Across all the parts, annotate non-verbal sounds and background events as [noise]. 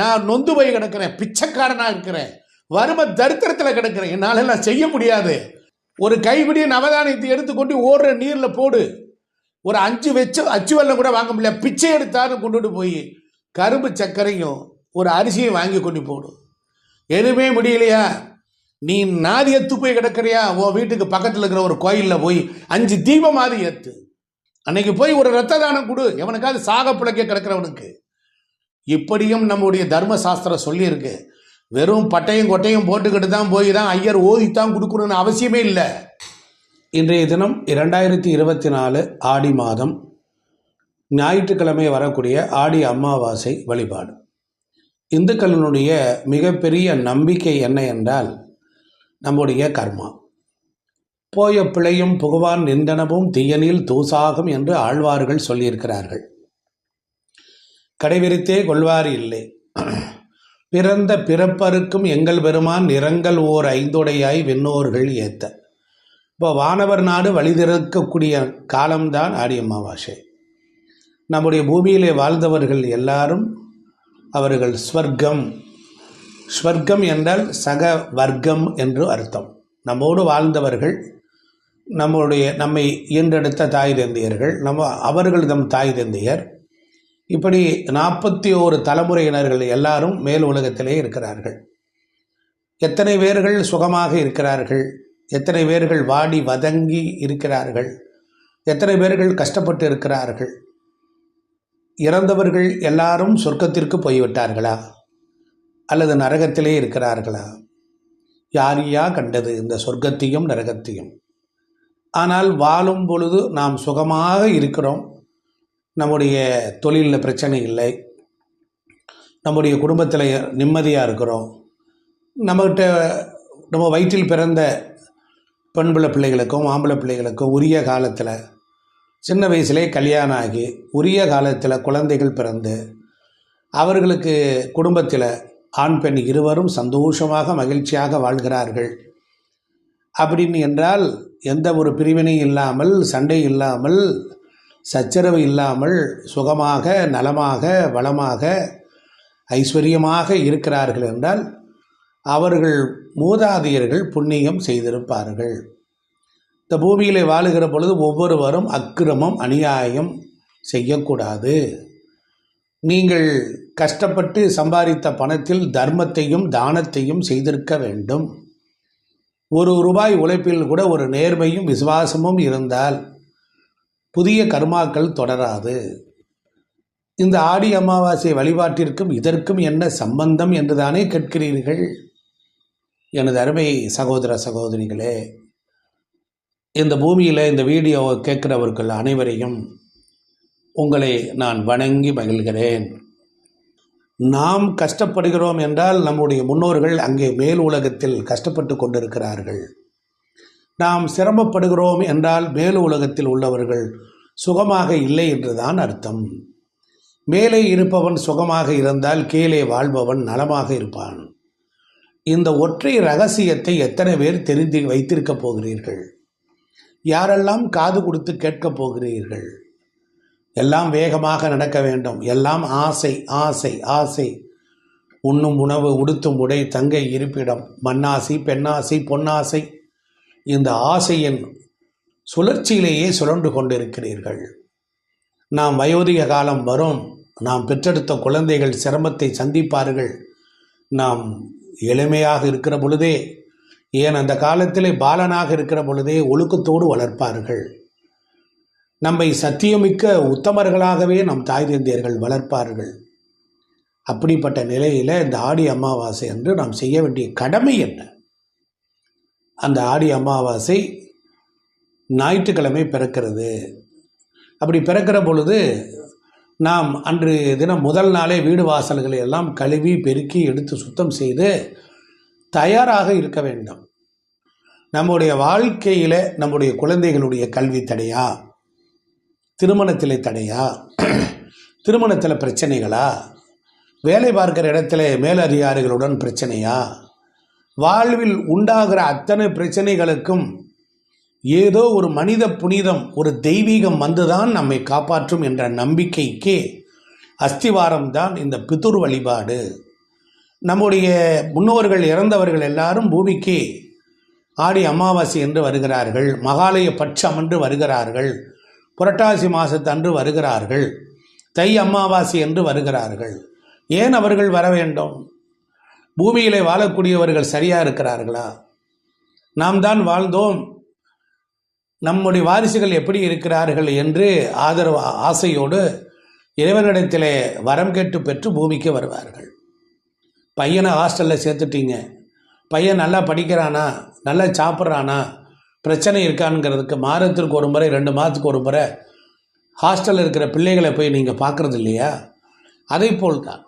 நான் நொந்து போய் கிடக்கிறேன் பிச்சைக்காரனாக இருக்கிறேன் வறுமை தரித்திரத்தில் கிடக்கிறேன் என்னால் எல்லாம் செய்ய முடியாது. ஒரு கைப்பிடி நவதானியத்தை எடுத்துக்கொண்டு ஓடுற நீரில் போடு. ஒரு அஞ்சு வச்சு அச்சு வெள்ளம் கூட வாங்க முடியல பிச்சை எடுத்தாலும் கொண்டுட்டு போய் கரும்பு சர்க்கரையும் ஒரு அரிசியும் வாங்கி கொண்டு போடும் எதுவுமே முடியலையா? நீ நாதி எத்து போய் கிடக்கிறியா? உன் வீட்டுக்கு பக்கத்தில் இருக்கிற ஒரு கோயிலில் போய் அஞ்சு தீபம் மாதிரி ஏற்று அன்னைக்கு போய் ஒரு ரத்த தானம் கொடு. எவனுக்காவது சாக பிழைக்க கிடக்கிறவனுக்கு. இப்படியும் நம்முடைய தர்ம சாஸ்திரம் சொல்லியிருக்கு. வெறும் பட்டையும் கொட்டையும் போட்டுக்கிட்டு தான் போய் தான் ஐயர் ஓதித்தான் கொடுக்கணும்னு அவசியமே இல்லை. இன்றைய தினம் இரண்டாயிரத்தி இருபத்தி நாலு ஆடி மாதம் ஞாயிற்றுக்கிழமை வரக்கூடிய ஆடி அமாவாசை வழிபாடு. இந்துக்களினுடைய மிகப்பெரிய நம்பிக்கை என்ன என்றால் நம்முடைய கர்மா. போய பிழையும் புகுவான் நிந்தனமும் தீயனில் தூசாகும் என்று ஆழ்வார்கள் சொல்லியிருக்கிறார்கள். கடைவிரித்தே கொள்வார் இல்லை. பிறந்த பிறப்பருக்கும் எங்கள் பெருமான் நிறங்கள் ஓர் ஐந்துடையாய் விண்ணோர்கள் ஏத்த. இப்போ வானவர் நாடு வழிதிறக்கக்கூடிய காலம்தான் ஆடி அமாவாசை. நம்முடைய பூமியிலே வாழ்ந்தவர்கள் எல்லாரும் அவர்கள் ஸ்வர்க்கம். ஸ்வர்க்கம் என்றால் சக வர்க்கம் என்று அர்த்தம். நம்மோடு வாழ்ந்தவர்கள் நம்முடைய நம்மை ஈன்றெடுத்த தாய் தந்தையர்கள் நம்ம அவர்கள் தம் தாய் தந்தையர் இப்படி நாற்பத்தி ஓரு தலைமுறையினர்கள் எல்லாரும் மேல் உலகத்திலே இருக்கிறார்கள். எத்தனை பேர்கள் சுகமாக இருக்கிறார்கள்? எத்தனை பேர்கள் வாடி வதங்கி இருக்கிறார்கள்? எத்தனை பேர்கள் கஷ்டப்பட்டு இருக்கிறார்கள்? இறந்தவர்கள் எல்லாரும் சொர்க்கத்திற்கு போய்விட்டார்களா? அல்லது நரகத்திலே இருக்கிறார்களா? யார் யா கண்டது இந்த சொர்க்கத்தையும் நரகத்தையும்? ஆனால் வாழும் பொழுது நாம் சுகமாக இருக்கிறோம். நம்முடைய தொழிலில் பிரச்சனை இல்லை. நம்முடைய குடும்பத்தில் நிம்மதியாக இருக்கிறோம். நம்மகிட்ட நம்ம வயிற்றில் பிறந்த பெண் பிள்ளைகளுக்கும் ஆம்பளை பிள்ளைகளுக்கும் உரிய காலத்தில் சின்ன வயசுலே கல்யாணம் ஆகி உரிய காலத்தில் குழந்தைகள் பிறந்து அவர்களுக்கு குடும்பத்தில் ஆண் பெண் இருவரும் சந்தோஷமாக மகிழ்ச்சியாக வாழ்கிறார்கள். அப்படின்னு என்றால் எந்த ஒரு பிரிவினையும் இல்லாமல் சண்டை இல்லாமல் சச்சரவு இல்லாமல் சுகமாக நலமாக வளமாக ஐஸ்வர்யமாக இருக்கிறார்கள் என்றால் அவர்கள் மூதாதையர்கள் புண்ணியம் செய்திருப்பார்கள். இந்த பூமியிலே வாழுகிற பொழுது ஒவ்வொருவரும் அக்கிரமம் அநியாயம் செய்யக்கூடாது. நீங்கள் கஷ்டப்பட்டு சம்பாதித்த பணத்தில் தர்மத்தையும் தானத்தையும் செய்திருக்க வேண்டும். ஒரு ரூபாய் உழைப்பில் கூட ஒரு நேர்மையும் விசுவாசமும் இருந்தால் புதிய கர்மாக்கள் தொடராது. இந்த ஆடி அமாவாசை வழிபாட்டிற்கும் இதற்கும் என்ன சம்பந்தம் என்றுதானே கேட்கிறீர்கள்? எனது அருமை சகோதர சகோதரிகளே இந்த பூமியில் இந்த வீடியோவை கேட்கிறவர்கள் அனைவரையும் உங்களை நான் வணங்கி மகிழ்கிறேன். நாம் கஷ்டப்படுகிறோம் என்றால் நம்முடைய முன்னோர்கள் அங்கே மேல் உலகத்தில் கஷ்டப்பட்டு கொண்டிருக்கிறார்கள். நாம் சிரமப்படுகிறோம் என்றால் மேல் உலகத்தில் உள்ளவர்கள் சுகமாக இல்லை என்றுதான் அர்த்தம். மேலே இருப்பவன் சுகமாக இருந்தால் கீழே வாழ்பவன் நலமாக இருப்பான். இந்த ஒற்றை ரகசியத்தை எத்தனை பேர் தெரிந்து வைத்திருக்கப் போகிறீர்கள்? யாரெல்லாம் காது கொடுத்து கேட்கப் போகிறீர்கள்? எல்லாம் வேகமாக நடக்க வேண்டும். எல்லாம் ஆசை ஆசை ஆசை. உண்ணும் உணவு உடுத்தும் உடை தங்கை இருப்பிடம் மண்ணாசி பெண்ணாசை பொன்னாசை இந்த ஆசையின் சுழற்சியிலேயே சுழன்று கொண்டிருக்கிறீர்கள். நாம் வயோதிக காலம் வரும் நாம் பெற்றெடுத்த குழந்தைகள் சிரமத்தை சந்திப்பார்கள். நாம் எளிமையாக இருக்கிற பொழுதே ஏன் அந்த காலத்திலே பாலனாக இருக்கிற பொழுதே ஒழுக்கத்தோடு வளர்ப்பார்கள். நம்மை சத்தியமிக்க உத்தமர்களாகவே நம் தாய் தந்தையர்கள் வளர்ப்பார்கள். அப்படிப்பட்ட நிலையில் இந்த ஆடி அமாவாசை அன்று நாம் செய்ய வேண்டிய கடமை என்ன? அந்த ஆடி அமாவாசை ஞாயிற்றுக்கிழமை பிறக்கிறது. அப்படி பிறக்கிற பொழுது நாம் அன்று தினம் முதல் நாளே வீடு வாசல்களை எல்லாம் கழுவி பெருக்கி எடுத்து சுத்தம் செய்து தயாராக இருக்க வேண்டும். நம்முடைய வாழ்க்கையில் நம்முடைய குழந்தைகளுடைய கல்வி தடையா? திருமணத்தில் தடையா? திருமணத்தில் பிரச்சனைகளா? வேலை பார்க்குற இடத்துல மேலதிகாரிகளுடன் பிரச்சனையா? வாழ்வில் உண்டாகிற அத்தனை பிரச்சனைகளுக்கும் ஏதோ ஒரு மனித புனிதம் ஒரு தெய்வீகம் வந்துதான் நம்மை காப்பாற்றும் என்ற நம்பிக்கைக்கே அஸ்திவாரம் தான் இந்த பிதுர் வழிபாடு. நம்முடைய முன்னோர்கள் இறந்தவர்கள் எல்லாரும் பூமிக்கு ஆடி அமாவாசை என்று வருகிறார்கள் மகாலய பட்சம் என்று வருகிறார்கள் புரட்டாசி மாதத்தன்று வருகிறார்கள் தை அமாவாசை என்று வருகிறார்கள். ஏன் அவர்கள் வர வேண்டும்? பூமியிலே வாழக்கூடியவர்கள் சரியா இருக்கிறார்களா? நாம் தான் வாழ்ந்தோம். நம்முடைய வாரிசுகள் எப்படி இருக்கிறார்கள் என்று ஆதரவு ஆசையோடு இறைவனிடத்திலே வரம் கேட்டு பெற்று பூமிக்கு வருவார்கள். பையனை ஹாஸ்டலில் சேர்த்துட்டீங்க. பையன் நல்லா படிக்கிறானா? நல்லா சாப்பிட்றானா? பிரச்சனை இருக்கானுங்கிறதுக்கு மாதத்திற்கு ஒரு முறை ரெண்டு மாதத்துக்கு ஒரு முறை ஹாஸ்டலில் இருக்கிற பிள்ளைகளை போய் நீங்கள் பார்க்குறது இல்லையா? அதைப்போல் தான்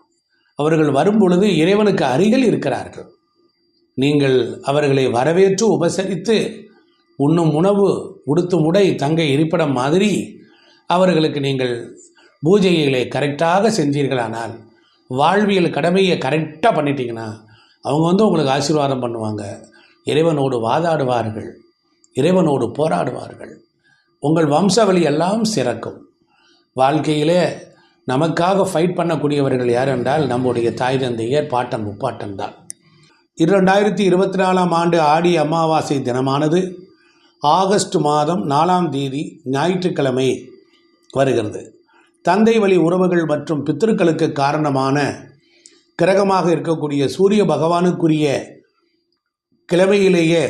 அவர்கள் வரும்பொழுது இறைவனுக்கு அருகில் இருக்கிறார்கள். நீங்கள் அவர்களை வரவேற்று உபசரித்து உண்ணும் உணவு உடுத்தும் உடை தங்க இருப்பிடம் மாதிரி அவர்களுக்கு நீங்கள் பூஜைகளை கரெக்டாக செஞ்சீர்களானால் வாழ்வியல் கடமையை கரெக்டாக பண்ணிட்டீங்கன்னா அவங்க வந்து உங்களுக்கு ஆசீர்வாதம் பண்ணுவாங்க. இறைவனோடு வாதாடுவார்கள். இறைவனோடு போராடுவார்கள். உங்கள் வம்சாவளி எல்லாம் சிறக்கும். வாழ்க்கையிலே நமக்காக ஃபைட் பண்ணக்கூடியவர்கள் யார் என்றால் நம்முடைய தாய் தந்தையர் பாட்டன் முப்பாட்டன் தான். இரண்டாயிரத்தி இருபத்தி நாலாம் ஆண்டு ஆடி அமாவாசை தினமானது ஆகஸ்ட் மாதம் நாலாம் தேதி ஞாயிற்றுக்கிழமை வருகிறது. தந்தை வழி உறவுகள் மற்றும் பித்திருக்களுக்கு காரணமான கிரகமாக இருக்கக்கூடிய சூரிய பகவானுக்குரிய கிழமையிலேயே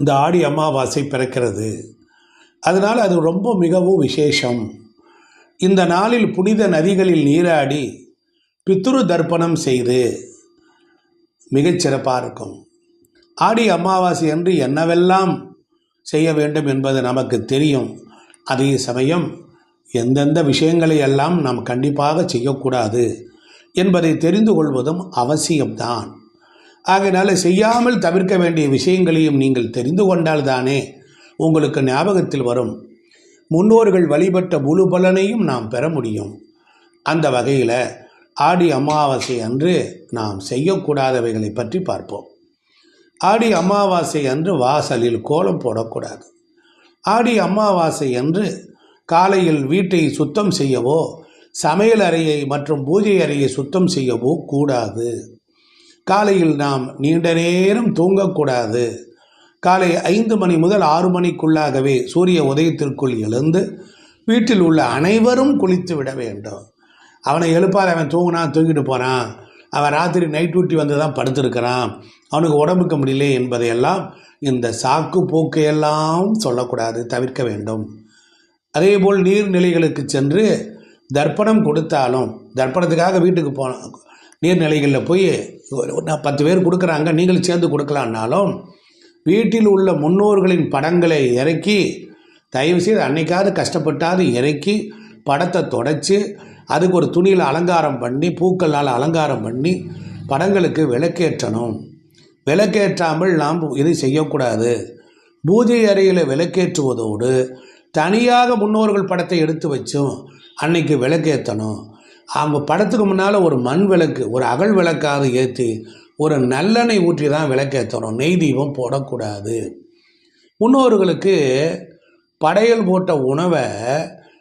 இந்த ஆடி அமாவாசை பிறக்கிறது. அதனால் அது ரொம்ப மிகவும் விசேஷம். இந்த நாளில் புனித நதிகளில் நீராடி பித்ரு தர்ப்பணம் செய்து மிகச்சிறப்பாக இருக்கும். ஆடி அமாவாசை அன்று என்னவெல்லாம் செய்ய வேண்டும் என்பது நமக்கு தெரியும். அதே சமயம் எந்தெந்த விஷயங்களை எல்லாம் நாம் கண்டிப்பாக செய்யக்கூடாது என்பதை தெரிந்து கொள்வதும் அவசியம்தான். ஆகையினால செய்யாமல் தவிர்க்க வேண்டிய விஷயங்களையும் நீங்கள் தெரிந்து கொண்டால்தானே உங்களுக்கு ஞாபகத்தில் வரும். முன்னோர்கள் வழிபட்ட முழு பலனையும் நாம் பெற முடியும். அந்த வகையில் ஆடி அமாவாசை அன்று நாம் செய்யக்கூடாதவைகளை பற்றி பார்ப்போம். ஆடி அமாவாசை அன்று வாசலில் கோலம் போடக்கூடாது. ஆடி அமாவாசை அன்று காலையில் வீட்டை சுத்தம் செய்யவோ சமையல் அறையை மற்றும் பூஜை அறையை சுத்தம் செய்யவோ கூடாது. காலையில் நாம் நீண்ட நேரம் தூங்கக்கூடாது. காலை ஐந்து மணி முதல் ஆறு மணிக்குள்ளாகவே சூரிய உதயத்திற்குள் எழுந்து வீட்டில் உள்ள அனைவரும் குளித்து விட வேண்டும். அவனை எழுப்பாத அவன் தூங்கினா தூங்கிட்டு போகிறான் அவன் ராத்திரி நைட் டியூட்டி வந்து தான் படுத்திருக்கிறான். அவனுக்கு உடம்புக்கு முடியல என்பதையெல்லாம் இந்த சாக்கு போக்கையெல்லாம் சொல்லக்கூடாது தவிர்க்க வேண்டும். அதேபோல் நீர்நிலைகளுக்கு சென்று தர்ப்பணம் கொடுத்தாலும் தர்ப்பணத்துக்காக வீட்டுக்கு போன நீர்நிலைகளில் போய் ஒரு பத்து பேர் கொடுக்குறாங்க நீங்களும் சேர்ந்து கொடுக்கலான்னாலும் வீட்டில் உள்ள முன்னோர்களின் படங்களை இறக்கி தயவுசெய்து அன்னைக்காவது கஷ்டப்பட்டாவது இறக்கி படத்தை தொடச்சி அதுக்கு ஒரு துணியில் அலங்காரம் பண்ணி பூக்களால் அலங்காரம் பண்ணி படங்களுக்கு விளக்கேற்றணும். விளக்கேற்றாமல் நாம் இதை செய்யக்கூடாது. பூஜை அறையில் விளக்கேற்றுவதோடு தனியாக முன்னோர்கள் படத்தை எடுத்து வச்சும் அன்னைக்கு விளக்கேற்றணும் அவங்க படத்துக்கு முன்னால் ஒரு மண் விளக்கு ஒரு அகல் விளக்காவது ஏற்றி ஒரு நல்லெண்ணெய் ஊற்றி தான் விளக்கேற்றணும் நெய் தீபம் போடக்கூடாது. முன்னோர்களுக்கு படையல் போட்ட உணவை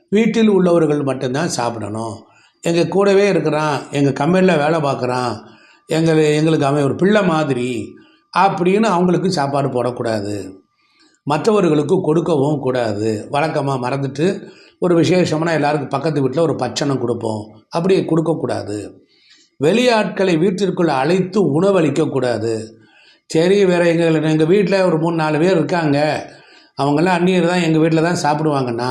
வீட்டில் உள்ளவர்கள் மட்டும்தான் சாப்பிடணும். எங்கள் கூடவே இருக்கிறான் எங்கள் கம்பெனியில் வேலை பார்க்குறான் எங்கள் எங்களுக்கு அவன் ஒரு பிள்ளை மாதிரி அப்படின்னு அவங்களுக்கு சாப்பாடு போடக்கூடாது. மற்றவர்களுக்கு கொடுக்கவும் கூடாது. வழக்கமாக மறந்துட்டு ஒரு விசேஷம்னா எல்லாருக்கும் பக்கத்து வீட்டில் ஒரு பச்சனம் கொடுப்போம். அப்படி கொடுக்கக்கூடாது. வெளியாட்களை வீட்டிற்குள்ளே அழைத்து உணவளிக்கக்கூடாது. சரி வேறு எங்கள் எங்கள் வீட்டில் ஒரு மூணு நாலு பேர் இருக்காங்க. அவங்கெல்லாம் அந்நியர் தான் எங்கள் வீட்டில் தான் சாப்பிடுவாங்கன்னா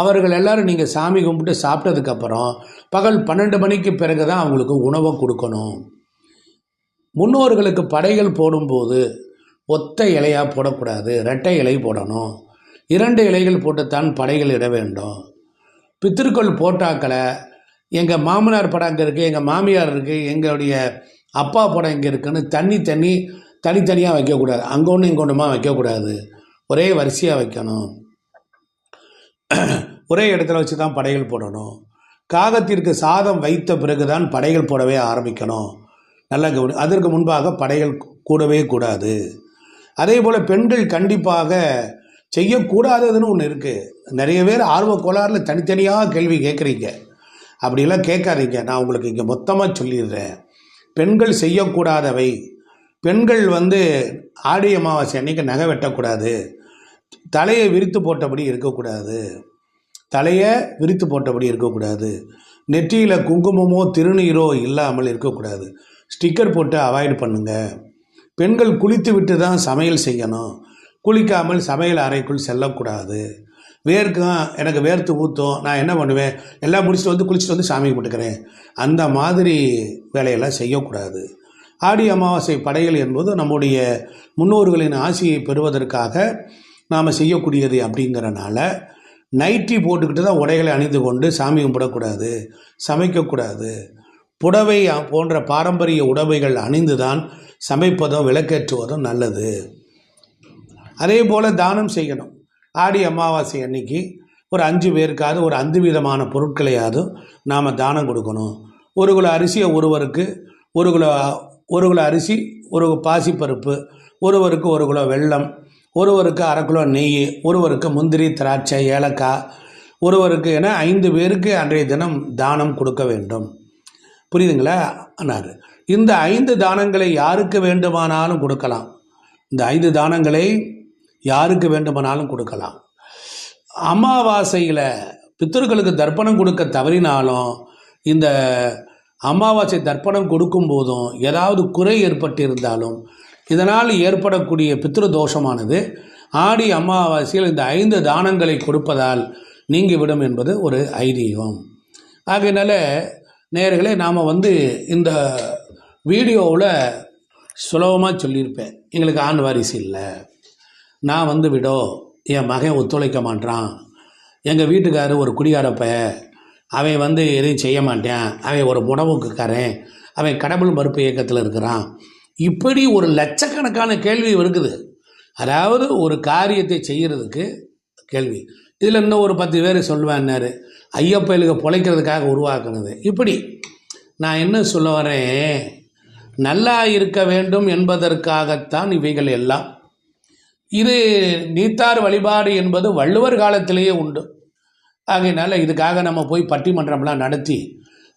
அவர்கள் எல்லோரும் நீங்கள் சாமி கும்பிட்டு சாப்பிட்டதுக்கப்புறம் பகல் பன்னெண்டு மணிக்கு பிறகு தான் அவங்களுக்கு உணவை கொடுக்கணும். முன்னோர்களுக்கு படைகள் போடும்போது ஒத்த இலையாக போடக்கூடாது ரெட்டை இலை போடணும். இரண்டு இலைகள் போட்டுத்தான் படைகள் இட வேண்டும். பித்திருக்கள் போட்டாக்களை எங்கள் மாமனார் படம் அங்கே இருக்குது எங்கள் மாமியார் இருக்குது எங்களுடைய அப்பா படம் இங்கே இருக்குன்னு தண்ணி தண்ணி தனித்தனியாக வைக்கக்கூடாது. அங்கே ஒன்று இங்கே ஒன்றுமா வைக்கக்கூடாது. ஒரே வரிசையாக வைக்கணும். [clears throat] ஒரே இடத்துல வச்சு தான் படைகள் போடணும். காகத்திற்கு சாதம் வைத்த பிறகுதான் படைகள் போடவே ஆரம்பிக்கணும். நல்லா கவனி அதற்கு முன்பாக படைகள் கூடவே கூடாது. அதே போல் பெண்கள் கண்டிப்பாக செய்யக்கூடாததுன்னு ஒன்று இருக்குது நிறைய பேர் ஆர்வ கோளாறில் தனித்தனியாக கேள்வி கேட்குறீங்க அப்படிலாம் கேட்காதீங்க. நான் உங்களுக்கு இங்கே மொத்தமாக சொல்லிடுறேன். பெண்கள் செய்யக்கூடாதவை. பெண்கள் வந்து ஆடி அமாவாசை அன்னைக்கு நகை வெட்டக்கூடாது. தலையை விரித்து போட்டபடி இருக்கக்கூடாது. தலையை விரித்து போட்டபடி இருக்கக்கூடாது. நெற்றியில் குங்குமமோ திருநீரோ இல்லாமல் இருக்கக்கூடாது. ஸ்டிக்கர் போட்டு அவாய்ட் பண்ணுங்க. பெண்கள் குளித்து விட்டு தான் சமையல் செய்யணும். குளிக்காமல் சமையல் அறைக்குள் செல்லக்கூடாது. வேர்க்கும் எனக்கு வேர்த்து ஊற்றும் நான் என்ன பண்ணுவேன்? எல்லாம் முடிச்சுட்டு வந்து குளிச்சுட்டு வந்து சாமி கும்பிட்டுக்கிறேன். அந்த மாதிரி வேலையெல்லாம் செய்யக்கூடாது. ஆடி அமாவாசை படையல் என்பது நம்முடைய முன்னோர்களின் ஆசையை பெறுவதற்காக நாம் செய்யக்கூடியது அப்படிங்கிறனால நைட்டி போட்டுக்கிட்டு தான் உடைகளை அணிந்து கொண்டு சாமி கும்பிடக்கூடாது சமைக்கக்கூடாது. புடவை போன்ற பாரம்பரிய உடவைகள் அணிந்து தான் சமைப்பதும் விளக்கேற்றுவதும் நல்லது. அதே போல் தானம் செய்யணும். ஆடி அமாவாசை அன்னைக்கு ஒரு அஞ்சு பேருக்காவது ஒரு அஞ்சு விதமான பொருட்களையாவது நாம் தானம் கொடுக்கணும். ஒரு குல அரிசியை ஒருவருக்கு ஒரு குலோ ஒரு குல அரிசி ஒரு பாசிப்பருப்பு ஒருவருக்கு ஒரு கிலோ வெல்லம் ஒருவருக்கு அரை கிலோ நெய் ஒருவருக்கு முந்திரி திராட்சை ஏலக்காய் ஒருவருக்கு என ஐந்து பேருக்கு அன்றைய தினம் தானம் கொடுக்க வேண்டும். புரியுதுங்களா? அண்ணாரு இந்த ஐந்து தானங்களை யாருக்கு வேண்டுமானாலும் கொடுக்கலாம். இந்த ஐந்து தானங்களை யாருக்கு வேண்டுமானாலும் கொடுக்கலாம். அமாவாசையில் பித்தர்களுக்கு தர்ப்பணம் கொடுக்க தவறினாலும் இந்த அமாவாசை தர்ப்பணம் கொடுக்கும் போதும் ஏதாவது குறை ஏற்பட்டிருந்தாலும் இதனால் ஏற்படக்கூடிய பித்ரு தோஷமானது ஆடி அமாவாசையில் இந்த ஐந்து தானங்களை கொடுப்பதால் நீங்கிவிடும் என்பது ஒரு ஐதீகம். ஆகையினால நேர்களே நாம் வந்து இந்த வீடியோவில் சுலபமாக சொல்லியிருப்பேன். எங்களுக்கு ஆண் வாரிசு இல்லை. நான் வந்து விடோ என் மகன் ஒத்துழைக்க மாட்டான் எங்கள் வீட்டுக்காரர் ஒரு குடிகாரப்ப அவன் வந்து எதையும் செய்ய மாட்டான். அவன் ஒரு உணவுக்குக்காரன் அவன் கடவுள் மறுப்பு இயக்கத்தில் இருக்கிறான். இப்படி ஒரு லட்சக்கணக்கான கேள்வி இருக்குது. அதாவது ஒரு காரியத்தை செய்கிறதுக்கு கேள்வி. இதில் இன்னும் ஒரு பத்து பேர் சொல்லுவேன்னாரு. ஐயப்பயலுக்கு பொழைக்கிறதுக்காக உருவாக்குனது. இப்படி நான் என்ன சொல்ல வரேன்? நல்லா இருக்க வேண்டும் என்பதற்காகத்தான் இவைகள் எல்லாம் இது நீத்தார் வழிபாடு என்பது வள்ளுவர் காலத்திலேயே உண்டு. ஆகையினால இதுக்காக நம்ம போய் பட்டிமன்றம்லாம் நடத்தி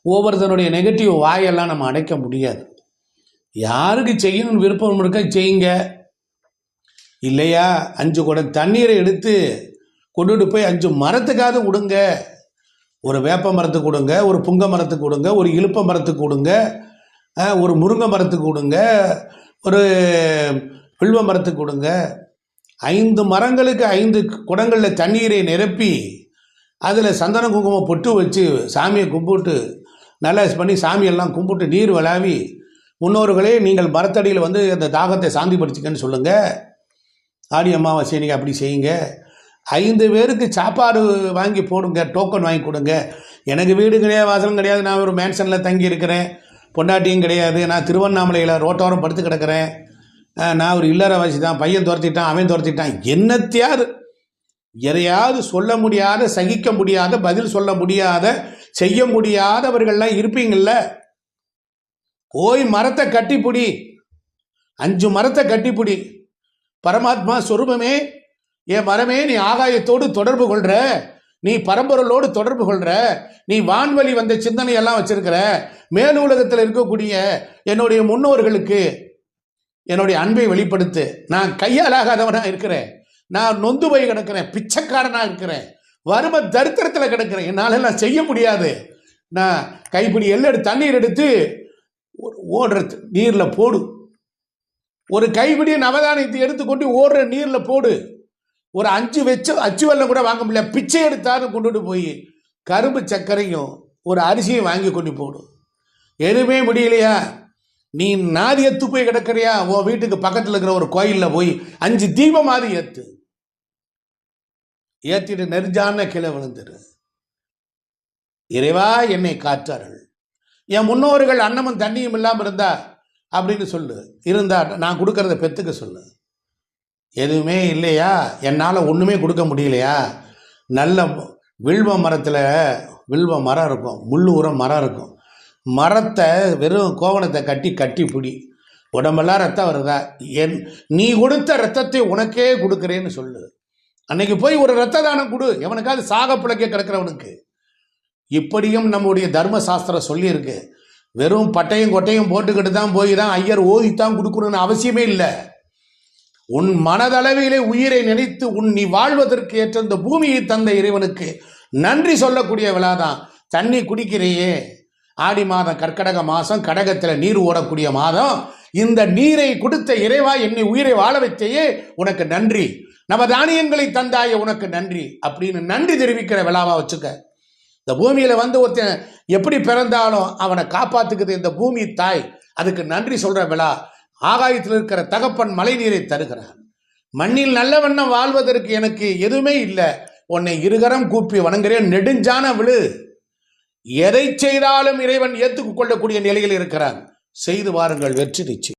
ஒவ்வொருத்தனுடைய நெகட்டிவ் வாயெல்லாம் நம்ம அடைக்க முடியாது. யாருக்கு செய்யணும்னு விருப்பம் இருக்க செய்யுங்க. இல்லையா? அஞ்சு குடம் தண்ணீரை எடுத்து கொண்டுட்டு போய் அஞ்சு மரத்துக்காவது விடுங்க ஒரு வேப்ப மரத்துக்கு கொடுங்க ஒரு புங்க மரத்துக்கு கொடுங்க ஒரு இழுப்ப மரத்துக்கு கொடுங்க ஒரு முருங்கை மரத்துக்கு கொடுங்க ஒரு வில்வ மரத்துக்கு கொடுங்க ஐந்து மரங்களுக்கு ஐந்து குடங்களில் தண்ணீரை நிரப்பி அதில் சந்தன குங்குமம் பொட்டு வச்சு சாமியை கும்பிட்டு நல்லா பண்ணி சாமியெல்லாம் கும்பிட்டு நீர் விளாவி முன்னோர்களே நீங்கள் மரத்தடியில் வந்து அந்த தாகத்தை சாந்திப்படுத்திக்கன்னு சொல்லுங்கள் ஆடி அமாவாசை நீங்கள் அப்படி செய்யுங்க. ஐந்து பேருக்கு சாப்பாடு வாங்கி போடுங்க டோக்கன் வாங்கி கொடுங்க. எனக்கு வீடு கிடையாது வாசலும் கிடையாது நான் ஒரு மேன்ஷனில் தங்கி இருக்கிறேன். பொண்டாட்டியும் கிடையாது நான் திருவண்ணாமலையில் ரோட்டோரம் படுத்து கிடக்கிறேன். நான் ஒரு இல்லறவாசி தான் பையன் துரத்திட்டான் அவன் துரத்திட்டான். என்னத்தையாவது எதையாவது சொல்ல முடியாத சகிக்க முடியாத பதில் சொல்ல முடியாத செய்ய முடியாதவர்கள்லாம் இருப்பீங்கள்ல போய் மரத்தை கட்டிப்பிடி. அஞ்சு மரத்தை கட்டிப்பிடி. பரமாத்மா சொரூபமே என் மரமே நீ ஆகாயத்தோடு தொடர்பு கொள்ற. நீ பரம்பொருளோடு தொடர்பு கொள்ற. நீ வான்வழி வந்த சிந்தனையெல்லாம் வச்சிருக்கிற. மேல் உலகத்தில் இருக்கக்கூடிய என்னுடைய முன்னோர்களுக்கு என்னுடைய அன்பை வெளிப்படுத்து. நான் கையாலாகாதவனாக இருக்கிறேன். நான் நொந்து போய் கிடக்கிறேன். பிச்சைக்காரனாக இருக்கிறேன். வறுமை தரித்திரத்தில் கிடக்கிறேன். என்னால் எல்லாம் செய்ய முடியாது. நான் கைப்பிடி எல்லெடு தண்ணீர் எடுத்து ஓடுறது ஓடுற நீரில் போடு. ஒரு கைப்பிடி நவதானியத்தை எடுத்துக்கொண்டு ஓடுற நீரில் போடு. ஒரு அஞ்சு வச்சு அச்சு வெள்ளம் கூட வாங்க முடியல. பிச்சை எடுத்தாலும் கொண்டுட்டு போய் கரும்பு சர்க்கரையும் ஒரு அரிசியும் வாங்கி கொண்டு போடும் எதுவுமே முடியலையா? நீ நாதி எத்து போய் கிடக்கிறியா? உன் வீட்டுக்கு பக்கத்தில் இருக்கிற ஒரு கோயிலில் போய் அஞ்சு தீபமாவது ஏத்து. ஏற்றிட்டு நெருஞ்சான கீழே விழுந்துரு. இறைவா என்னை காற்றார்கள் என் முன்னோர்கள் அன்னமும் தண்ணியும் இல்லாமல் இருந்தா அப்படின்னு சொல்லு. இருந்தா நான் கொடுக்கறத பெத்துக்க சொல்லு. எதுவுமே இல்லையா? என்னால் ஒன்றுமே கொடுக்க முடியலையா? நல்ல வில்வ மரத்தில் வில்வ மரம் இருக்கும். முள்ளு உரம் மரம் இருக்கும். மரத்தை வெறும் கோவணத்தை கட்டி கட்டி பிடி. உடம்பெல்லாம் ரத்தம் வருதா? என் நீ கொடுத்த ரத்தத்தை உனக்கே கொடுக்குறேன்னு சொல்லு. அன்னைக்கு போய் ஒரு ரத்த தானம் கொடு. எவனுக்காவது சாக பிழைக்க கிடக்கிறவனுக்கு. இப்படியும் நம்முடைய தர்ம சாஸ்திரம் சொல்லியிருக்கு. வெறும் பட்டையும் கொட்டையும் போட்டுக்கிட்டு தான் போய் தான் ஐயர் ஓதித்தான் கொடுக்கணும்னு அவசியமே இல்லை. உன் மனதளவிலே உயிரை நினைத்து உன் நீ வாழ்வதற்கு ஏற்ற இந்த பூமியை தந்த இறைவனுக்கு நன்றி சொல்லக்கூடிய விழா தான் தண்ணி குடிக்கிறையே. ஆடி மாதம் கற்கடக மாதம் கடகத்தில் நீர் ஓடக்கூடிய மாதம். இந்த நீரை கொடுத்த இறைவா என்னை உயிரை வாழ வைத்தையே உனக்கு நன்றி. நம்ம தானியங்களை தந்தாய உனக்கு நன்றி. அப்படின்னு நன்றி தெரிவிக்கிற விழாவா வச்சுக்க. இந்த பூமியில வந்து ஒருத்தன் எப்படி பிறந்தாலும் அவனை காப்பாத்துக்குது இந்த பூமி தாய். அதுக்கு நன்றி சொல்ற விழா. ஆகாயத்தில் இருக்கிற தகப்பன் மழை நீரை தருகிறான் மண்ணில் நல்ல வண்ணம் வாழ்வதற்கு எனக்கு எதுவுமே இல்லை. உன்னை இருகரம் கூப்பி வணங்குறேன். நெடுஞ்சான விழு. எதை செய்தாலும் இறைவன் ஏற்றுக்கொள்ளக்கூடிய நிலையில் இருக்கிறான். செய்து வாருங்கள் வெற்றி நிச்சயம்.